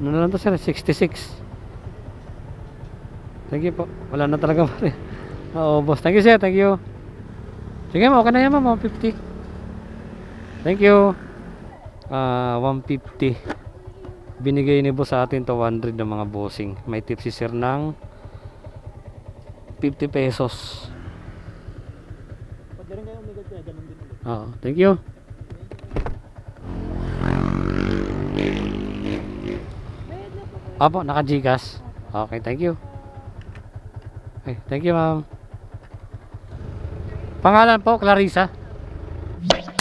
Ano na lang to sir? 66. Thank you po. Wala na talaga pare. Oo, boss. Thank you sir. Thank you. Sige, ma'am. Okay na yan, ma'am. 150. Thank you. Ah, 150. Binigay ni boss sa atin to 100 ng mga bossing. May tip si sir ng 50 pesos. Oo, thank you. Apo, naka-Gcash. Okay, thank you. Okay, thank you, ma'am. Pangalan po, Clarissa. 20.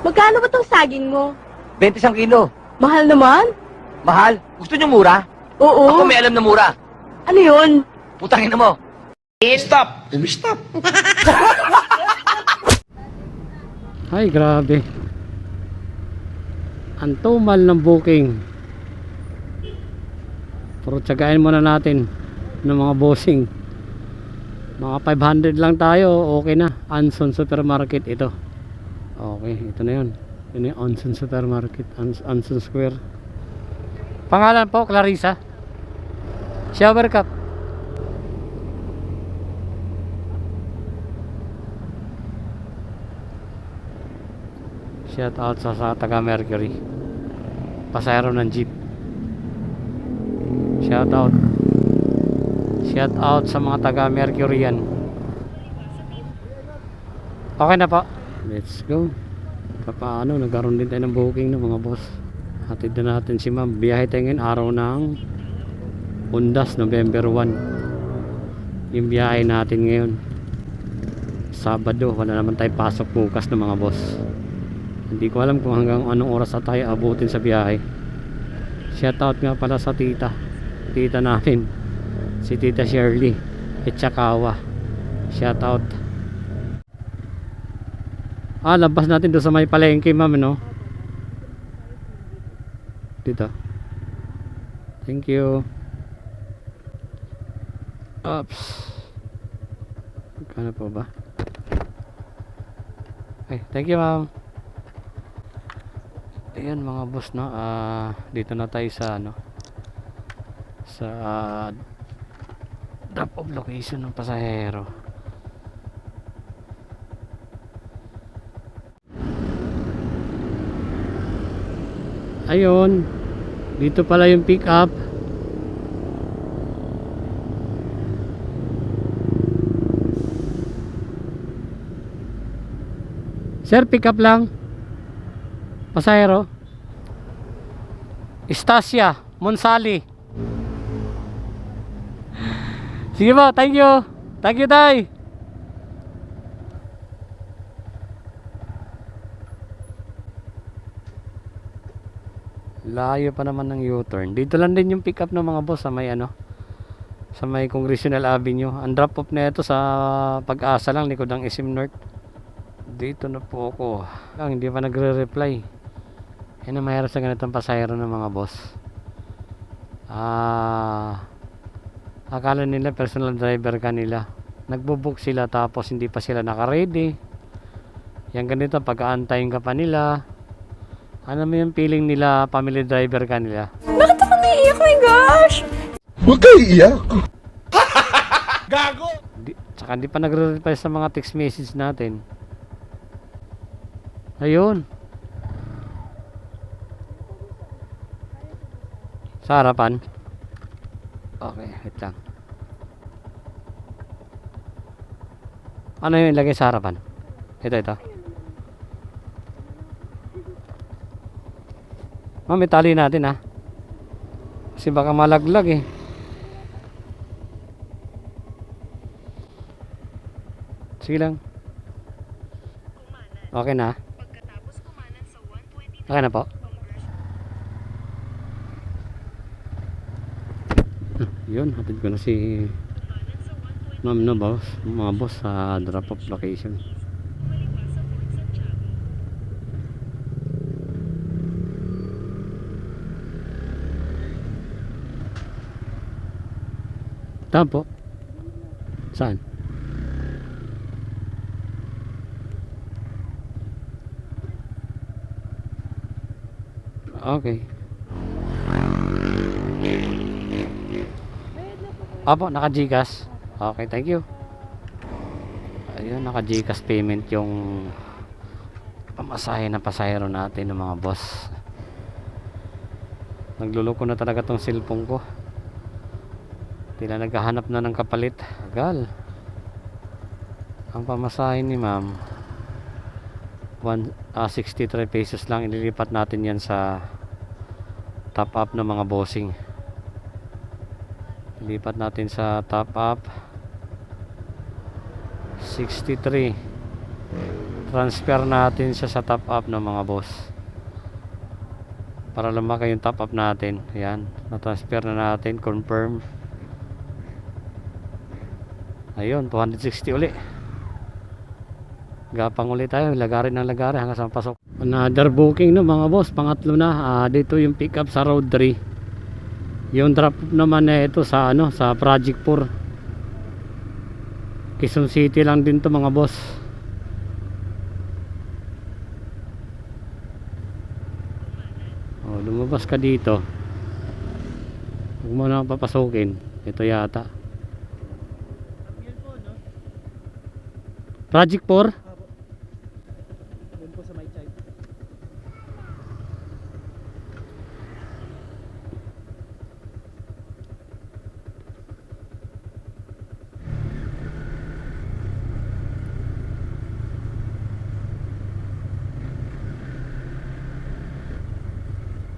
Magkano ba tong saging mo? 21 kilo. Mahal naman? Mahal? Gusto nyo mura? Oo. Ako may alam na mura. Ano yun? Putangin na mo. Stop! Stop! Ay, grabe. Ang tumal ng booking. Pero tsagain muna natin ng mga bossing. Mga 500 lang tayo, okay na. Anson Supermarket ito. Okay, ito na yun. Yun yung Anson Supermarket, Ans- Anson Square. Pangalan po, Clarissa. Shower cup. Shout out sa, sa taga Mercury. Pasayro ng jeep. Shout out. Shout out sa mga taga Mercury yan. Okay na po. Let's go. Paano, nagkaroon din tayo ng booking ng mga boss. Hatid na natin si ma'am. Biyahe tayo ngayon araw ng Undas, November 1. Yung biyahe natin ngayon. Sabado, wala naman tayo pasok bukas ng mga boss. Hindi ko alam kung hanggang anong oras na tayo abutin sa biyahe. Shoutout nga pala sa tita. Tita namin. Si Tita Shirley. Echakawa. Shoutout. Ah, labas natin doon sa may palengke, ma'am, no? Dito. Thank you. Oops. Magkano po ba? Okay, thank you, ma'am. Ayan mga boss no, ah dito na tayo sa ano sa ah, drop off location ng pasahero. Ayun. Dito pala yung pick up. Sir, pick up lang. Pasahero. Estacia, Monsali. Sige po, thank you. Thank you, Tay. Layo pa naman ng U-turn. Dito lang din yung pick up ng mga boss sa may ano sa may Congressional Avenue. Ang drop off na ito sa pag-asa lang likod ng SM North. Dito na po ako. Lang, hindi pa nagre-reply. Yan ang mahirap sa ganitong pasahero ng mga boss. Ah, akala nila personal driver ka nila. Nagbo-book sila tapos hindi pa sila naka-ready. Yan ganito, pag-aantayin ka pa nila. Ano mo yung feeling nila, family driver ka nila? Bakit ako naiiyak? Oh my gosh! Huwag kayo iiyak. Gago! Di, tsaka hindi pa nagre-reply sa mga text message natin. Ayun. Sa harapan. Okay, wait lang. Ano yung ilagay sa harapan? Ito, ito. Ma'am, itali natin ha. Kasi baka malaglag eh. Sige lang. Okay na. Okay na po. Hmm, Yun, hatid ko na si Ma'am no boss, mga boss sa drop off location. Saan po? Saan? Okay. Apo, naka-Gcash. Okay, thank you. Ayun, naka-Gcash payment yung pamasahe ng pasahero natin ng mga boss. Nagluloko na talaga tong cellphone ko. Tila naghahanap na ng kapalit. Agal. Ang pamasahe ni ma'am, one- ah, 63 pesos lang. Ililipat natin yan sa top up ng mga bossing. Ilipat natin sa top up. 63. Transfer natin siya sa top up ng mga boss. Para lumaki yung top up natin. Ayan. Na-transfer na natin. Confirm. Ayun. 260 uli. Gapang uli tayo. Lagarin ng lagarin hanggang sa pasok. Another booking no mga boss. Pangatlo na. Ah, dito yung pick up sa road 3. Yung drop naman na ito sa ano sa Project 4. Quezon City lang din to mga boss. Oh, lumabas ka dito. Huwag mo na papasukin. Ito yata. Project 4? Doon po sa may child.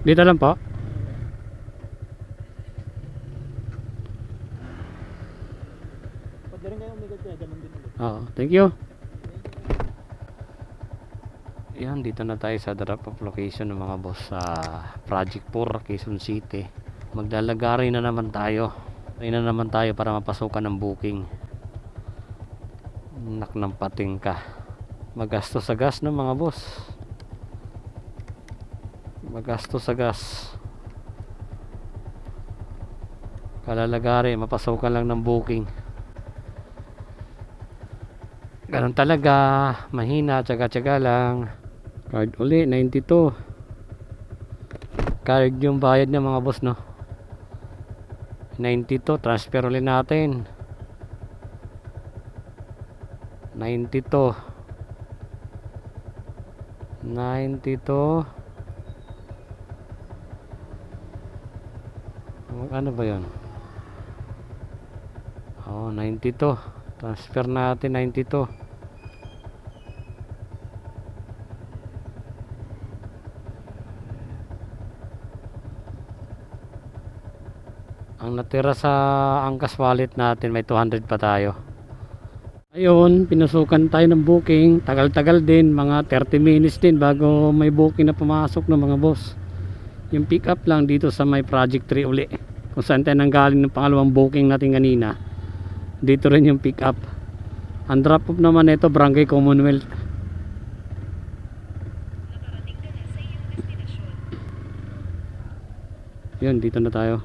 Dito lang po. Pag rin kayo umigod kaya ganun din ulit. Oo, thank you. Yan, dito na tayo sa drop off location ng mga boss sa Project 4, Quezon City. Maglalagari na naman tayo. Ay na naman tayo para mapasukan ng booking. Nak ng pating ka. Magasto sa gas ng mga boss. Magasto sa gas. Kalalagari, mapasukan lang ng booking. Ganun talaga. Mahina, tsaga-tsaga lang. Card uli, 92. Card yung bayad niya mga boss, no? 92, transfer ulit natin. 92. 92. Ano- Ano ba yun? Oh, 92. Transfer natin 92. Ang natira sa angkas wallet natin may 200 pa tayo. Ayun, pinasukan tayo ng booking. Tagal-tagal din, mga 30 minutes din bago may booking na pumasok ng mga boss. Yung pick up lang dito sa may project 3 uli. Kung saan tayo nanggaling ng pangalawang booking natin kanina. Dito rin yung pick up. Ang drop off naman nito Barangay Commonwealth. Yun, dito na tayo.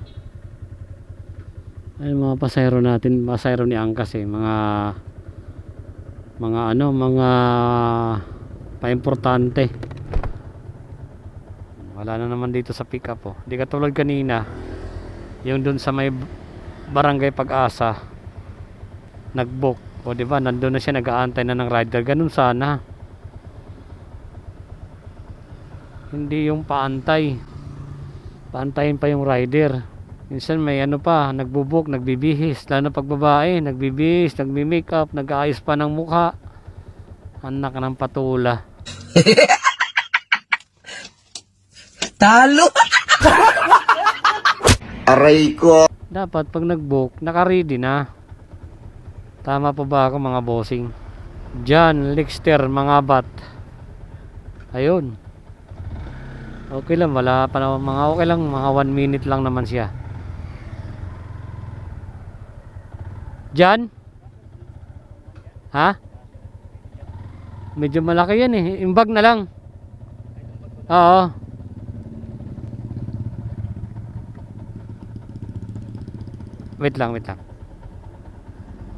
Ay mga pasahero natin, pasahero ni Angkas eh, mga mga ano, mga paimportante. Wala na naman dito sa pick up oh. Di katulad kanina, yung dun sa may barangay pag-asa, nag-book. O di ba, nandun na siya nag-aantay na ng rider. Ganun sana. Hindi yung paantay. Paantayin pa yung rider. Minsan may ano pa, nagbubuk, nagbibihis. Lalo na pag babae, nagbibihis, nagmi-makeup, nag-aayos pa ng mukha. Anak ng patula. Talo! Aray ko. Dapat pag nag-book, naka-ready na. Tama pa ba ako mga bossing? John Lixter, mga bat. Ayun. Okay lang, wala pa naman mga okay lang, mga 1 minute lang naman siya. John? Ha? Medyo malaki yan eh. Imbag na lang. Oo. Wait lang, wait lang.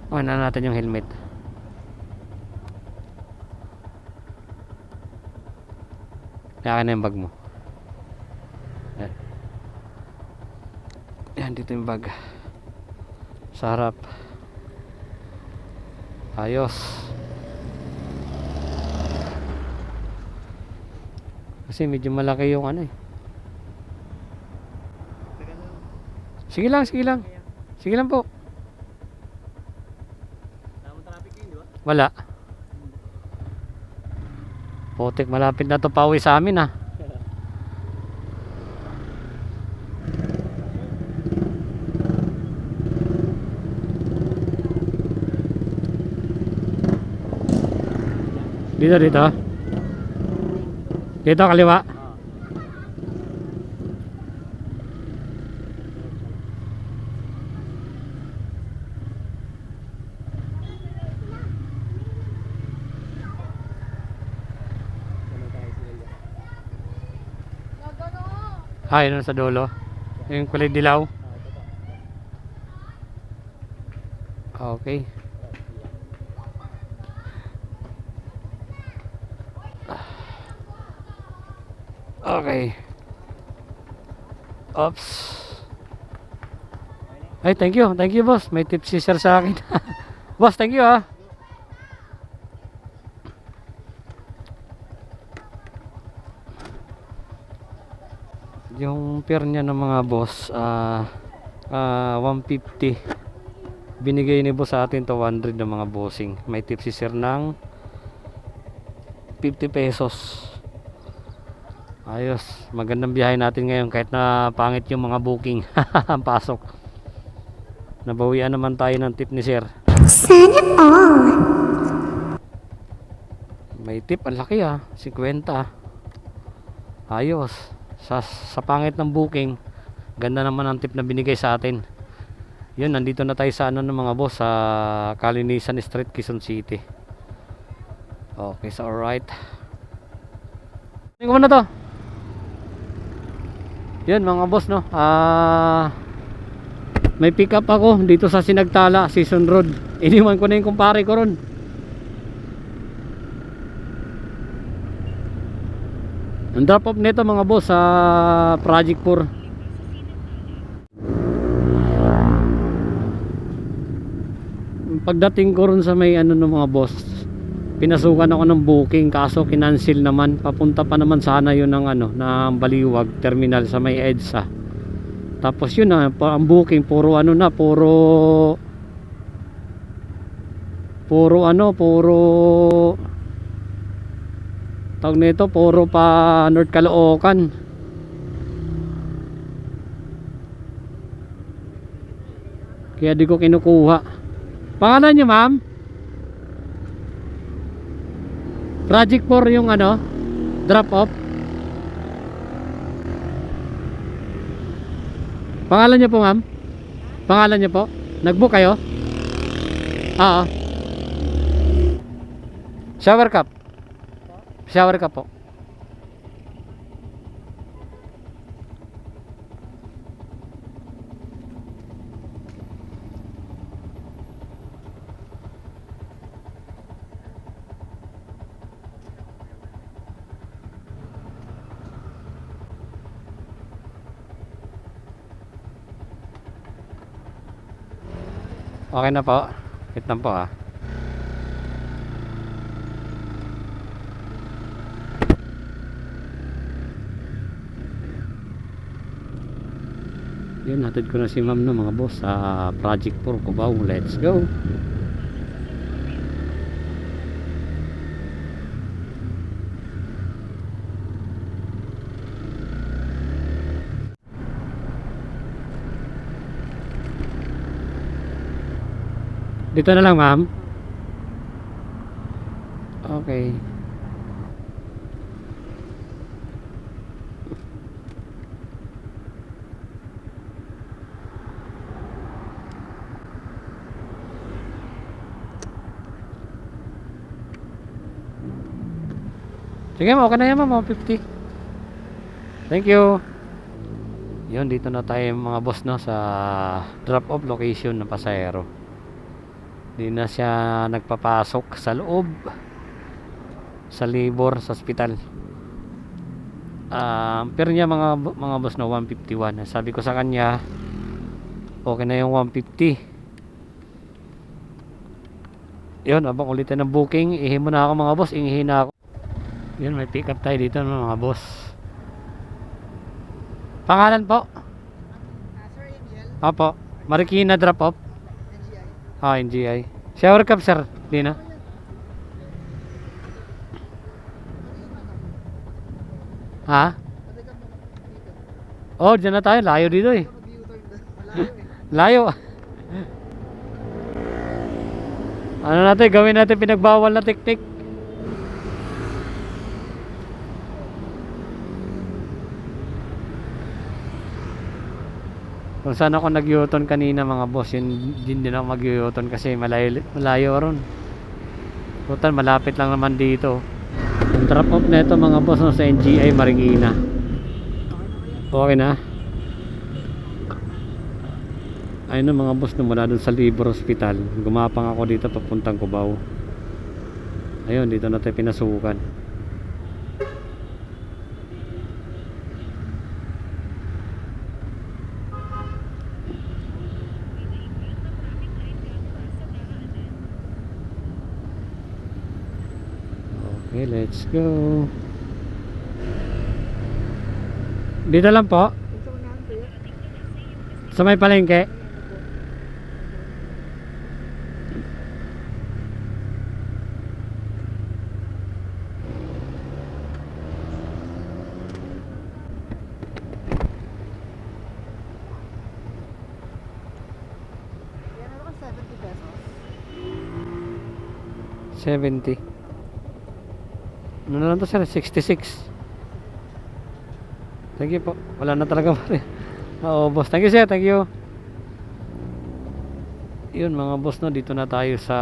Oh, na natin yung helmet. Kaya na yung bag mo. Yan. Yan, dito yung bag. Sa. Ayos. Kasi medyo malaki yung ano eh. Sige lang, sige lang. Sige lang po. Tamang traffic yun, di ba? Wala. Potek, malapit na to pauwi sa amin ah. Dito, dito. Dito, kaliwa. Ano tayo sila? Ah, yun sa dulo. Yung kulay dilaw. Okay. Okay. Oops. Ay, thank you. Thank you, boss. May tip si sir sa akin. boss, thank you ah. Pair niya ng mga boss, ah ah 150 binigay ni boss sa atin to 100 ng mga bossing. May tip si sir ng 50 pesos. Ayos. Magandang biyahe natin ngayon kahit na pangit yung mga booking. Ang pasok. Nabawian naman tayo ng tip ni sir. May tip. Ang laki ah. 50 ayos sa, sa pangit ng booking ganda naman ang tip na binigay sa atin yun, nandito na tayo sa ano ng mga boss sa Kalinisan Street, Quezon City. Okay, so alright. Tingnan ko na to. Yun mga boss no. Ah may pick up ako dito sa Sinagtala, Season Road. Iniwan ko na yung kumpare ko ron. Ang drop off nito mga boss sa Project 4. pagdating ko ron sa may ano ng mga boss pinasukan ako ng booking kaso kinancel naman papunta pa naman sana yun ng ano ng Baliwag terminal sa may EDSA tapos yun na ang booking puro ano na puro puro ano puro tawag nito puro pa North Caloocan kaya di ko kinukuha Pangalan niyo, ma'am? Project 4 yung ano? Drop off? Pangalan niyo po, ma'am? Pangalan niyo po? Nag-book kayo? Oo. Shower cup. Shower cup po. Okay na po. Po ah. Yun, hatid ko na si ma'am no mga boss sa Project 4 Cubao. Let's go. Dito na lang, ma'am. Okay. Sige, ma'am. Okay na yan, ma'am. 150. Thank you. Yun, dito na tayo mga boss no sa drop-off location ng pasahero. Di na siya nagpapasok sa loob sa labor sa ospital. Ah, pero niya mga mga boss na 151. Sabi ko sa kanya, okay na yung 150. Yun, abang ulitin ng booking, ihi mo na ako mga boss, ingihi na ako. Yun, may pick up tayo dito mga boss. Pangalan po? Opo. Marikina drop off. Ah, NGI. Shower cup sir, di na. Ha? Oh, dyan na tayo. Layo dito eh. Layo. ano natin, gawin natin pinagbawal na teknik. Kung saan ako nag-U-turn kanina mga boss, yun din din ako mag-U-turn kasi malayo, malayo ron. Total, malapit lang naman dito. Ang drop off na ito mga boss no, sa NGI Marikina. Okay na. Ayun na mga boss na mula dun sa Libro Hospital. Gumapang ako dito papuntang Cubao. Ayun, dito na tayo pinasukan. Okay, let's go. Dito lang po. Sa may palengke. Yan ano ka 70 pesos? 70. Na lang to sir? 66. Thank you po. Wala na talaga pa rin. Oo, boss. Thank you sir. Thank you. Yun mga boss no, dito na tayo sa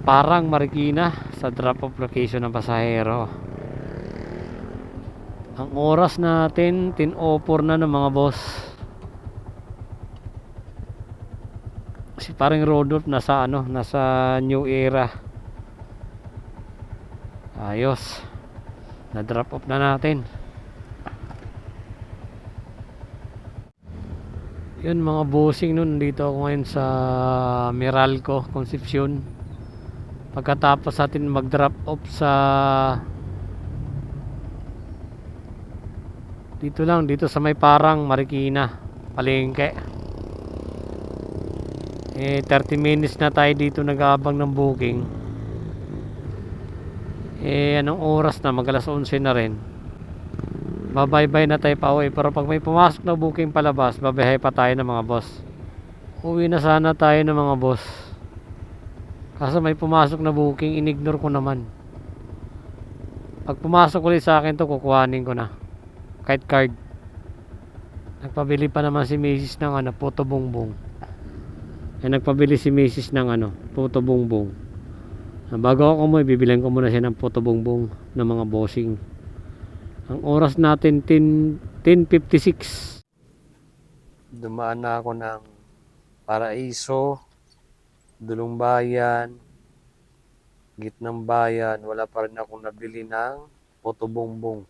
Parang Marikina sa drop off location ng pasahero. Ang oras natin 10.04 na ng mga boss. si parang Rodolph nasa ano nasa new era ayos. Na drop off na natin. Yun mga bossing nun dito ako ngayon sa Meralco Concepcion. Pagkatapos natin mag drop off sa dito lang dito sa may parang Marikina palengke. Eh 30 minutes na tayo dito nag-aabang ng booking eh anong oras na? Mag alas 11 na rin. Babaybay na tayo pa uwi pero pag may pumasok na booking palabas babahay pa tayo ng mga boss. Uwi na sana tayo ng mga boss. Kaso may pumasok na booking inignore ko naman. Pag pumasok ulit sa akin to kukuhanin ko na. Kahit card. Nagpabili pa naman si Macy's ng ano photo bongbong ay nagpabili si Mrs. ng ano, puto bongbong. Bago ako mo, bibilan ko muna siya ng puto bongbong ng mga bossing. Ang oras natin 10 10:56. Dumaan na ako ng Paraiso, Dulong Bayan, Gitnang Bayan, wala pa rin akong nabili ng puto bongbong.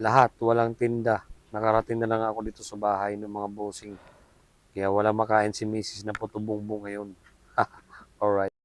Lahat, walang tinda. Nakarating na lang ako dito sa bahay ng mga bossing. Kaya wala makain si Mrs. na puto bongbong ngayon. Alright.